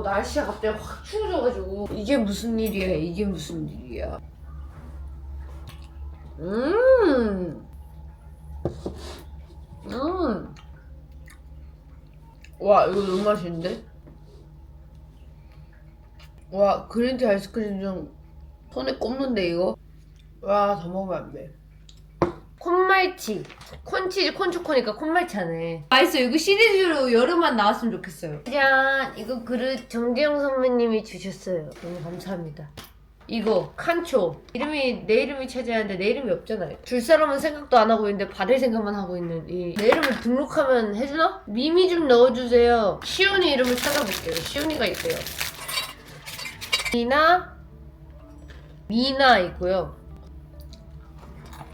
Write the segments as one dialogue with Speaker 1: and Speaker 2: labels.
Speaker 1: 어 날씨가 갑자기 확 추워져가지고 이게 무슨 일이야 이게 무슨 일이야 음 음. 와 이거 너무 맛있는데? 와 그린티 아이스크림 좀 손에 꼽는데 이거? 와 더 먹으면 안돼 콘말치. 콘치즈 콘초코니까 콘말차네. 맛있어. 이거 시리즈로 여름만 나왔으면 좋겠어요. 짠 이거 그릇 정재영 선배님이 주셨어요. 너무 감사합니다. 이거 칸초. 이름이 내 이름이 차지하는데 내 이름이 없잖아요 줄 사람은 생각도 안 하고 있는데 받을 생각만 하고 있는 이 내 이름을 등록하면 해주나? 미미 좀 넣어주세요. 시온이 이름을 찾아볼게요. 시온이가 있대요. 미나? 미나 있고요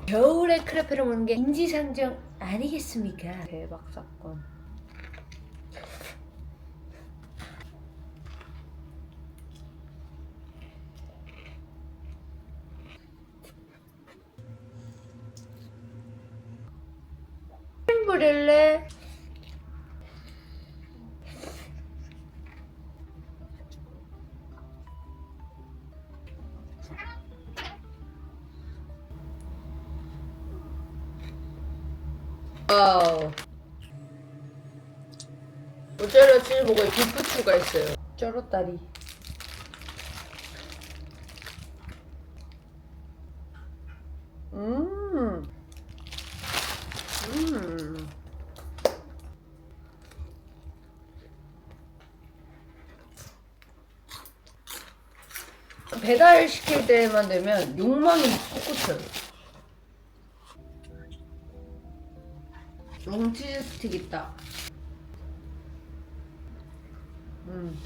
Speaker 1: 겨울에 크레페를 먹는 게 인지상정 아니겠습니까? 대박 사건. 크림브렐레 와우. 모짜렐라 치즈 버거에 비프 추가했어요. 음. 배달 시킬 때만 되면 욕망이 솟구쳐요. 롱 치즈 스틱 있다. 음.